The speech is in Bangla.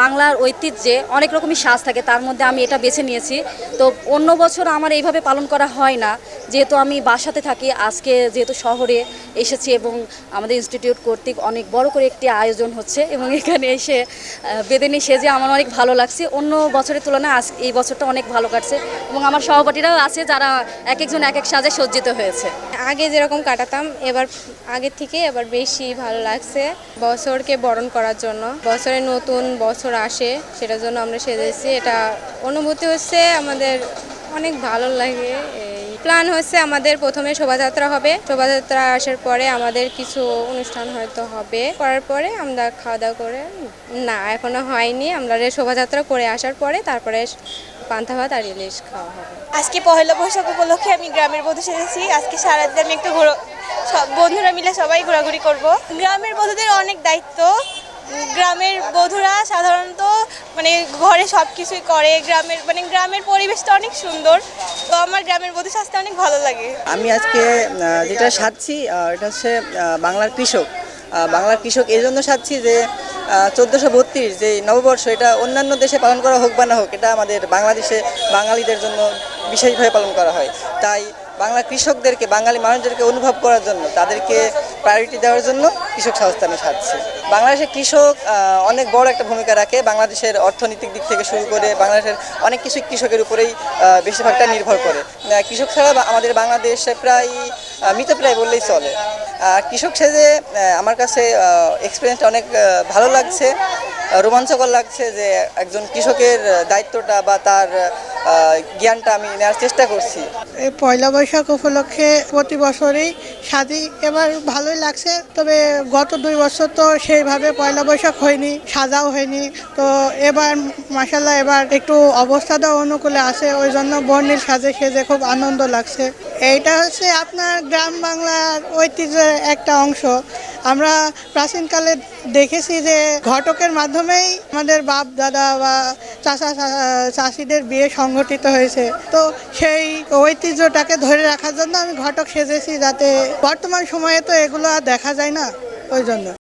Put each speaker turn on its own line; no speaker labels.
বাংলার ঐতিহ্যে অনেক রকমই সাজ থাকে, তার মধ্যে আমি এটা বেছে নিয়েছি। তো অন্য বছর আমার এইভাবে পালন করা হয় না। যেহেতু আমি বাসাতে থাকি, আজকে যেহেতু শহরে এসেছি এবং আমাদের ইনস্টিটিউট কর্তৃক অনেক বড় করে একটি আয়োজন হচ্ছে এবং এখানে এসে বেদেনি সেজে আমার অনেক ভালো লাগছে। অন্য বছরের তুলনায় আজ এই বছরটা অনেক ভালো কাটছে এবং আমার সহপাঠীরাও আছে যারা এক একজন এক এক সাজে সজ্জিত হয়েছে।
আগে যেরকম কাটাতাম, এবার আগের থেকে এবার বেশি ভালো লাগছে বছরকে বরণ করার জন্য। বছরে নতুন বছর আসে, সেটার জন্য আমরা সেজেছি। এটা অনুভূতি হচ্ছে আমাদের অনেক ভালো লাগে প্ল্যান হচ্ছে আমাদের প্রথমে শোভাযাত্রা হবে। শোভাযাত্রা আসার পরে আমাদের কিছু অনুষ্ঠান হয়তো হবে। করার পরে আমরা খাওয়া দাওয়া করে, না, এখনও হয়নি। আমরা শোভাযাত্রা করে আসার পরে তারপরে পান্তা ভাত আর ইলিশ খাওয়া হবে।
আজকে পহেলা বৈশাখ উপলক্ষে আমি গ্রামের বধূ সেজেছি। আজকে সারাদিন আমি একটু বন্ধুরা মিলে সবাই ঘোরাঘুরি করব। গ্রামের বধূদের অনেক দায়িত্ব। গ্রামের বধূরা সাধারণত মানে ঘরে সব কিছুই করে, গ্রামের মানে গ্রামের পরিবেশটা অনেক সুন্দর। তো আমার গ্রামের বধূ সাজতে অনেক ভালো লাগে।
আমি আজকে যেটা সাজছি এটা হচ্ছে বাংলার কৃষক। বাংলার কৃষক এই জন্য সাজছি যে চোদ্দোশো বত্রিশ যে নববর্ষ, এটা অন্যান্য দেশে পালন করা হোক বা না হোক, এটা আমাদের বাংলাদেশে বাঙালিদের জন্য বিশেষভাবে পালন করা হয়। তাই বাংলা কৃষকদেরকে, বাঙালি মানুষদেরকে অনুভব করার জন্য তাদেরকে প্রায়োরিটি দেওয়ার জন্য কৃষক সংস্থা আমি সাজছি। বাংলাদেশের কৃষক অনেক বড় একটা ভূমিকা রাখে। বাংলাদেশের অর্থনৈতিক দিক থেকে শুরু করে বাংলাদেশের অনেক কিছু কৃষকের উপরেই বেশিরভাগটা নির্ভর করে। কৃষক ছাড়া আমাদের বাংলাদেশে প্রায় মৃতপ্রায় বললেই চলে। কৃষক সেজে আমার কাছে এক্সপিরিয়েন্সটা অনেক ভালো লাগছে। রোমাঞ্চকর লাগছে যে একজন কৃষকের দায়িত্বটা বা তার জ্ঞানটা আমি নেওয়ার চেষ্টা করছি।
পয়লা বৈশাখ উপলক্ষে প্রতি বছরই সাজি, এবার ভালোই লাগছে, তবে গত দুই বছর তো সেইভাবে পয়লা বৈশাখ হয়নি, সাজাও হয়নি। তো এবার মাসাল্লাহ এবার একটু অবস্থাটাও অনুকূলে আছে, ওই জন্য বর্ণের সাজে সেজে খুব আনন্দ লাগছে। এইটা হচ্ছে আপনার গ্রাম বাংলার ঐতিহ্যের একটা অংশ। আমরা প্রাচীনকালে দেখেছি যে ঘটকের মাধ্যমেই আমাদের বাপ, দাদা বা চাচা চা- চাষিদের বিয়ে সংগঠিত হয়েছে। তো সেই ঐতিহ্যটাকে ধরে রাখার জন্য আমি ঘটক সেজেছি যাতে বর্তমান সময়ে তো এগুলো আর দেখা যায় না ওই জন্য।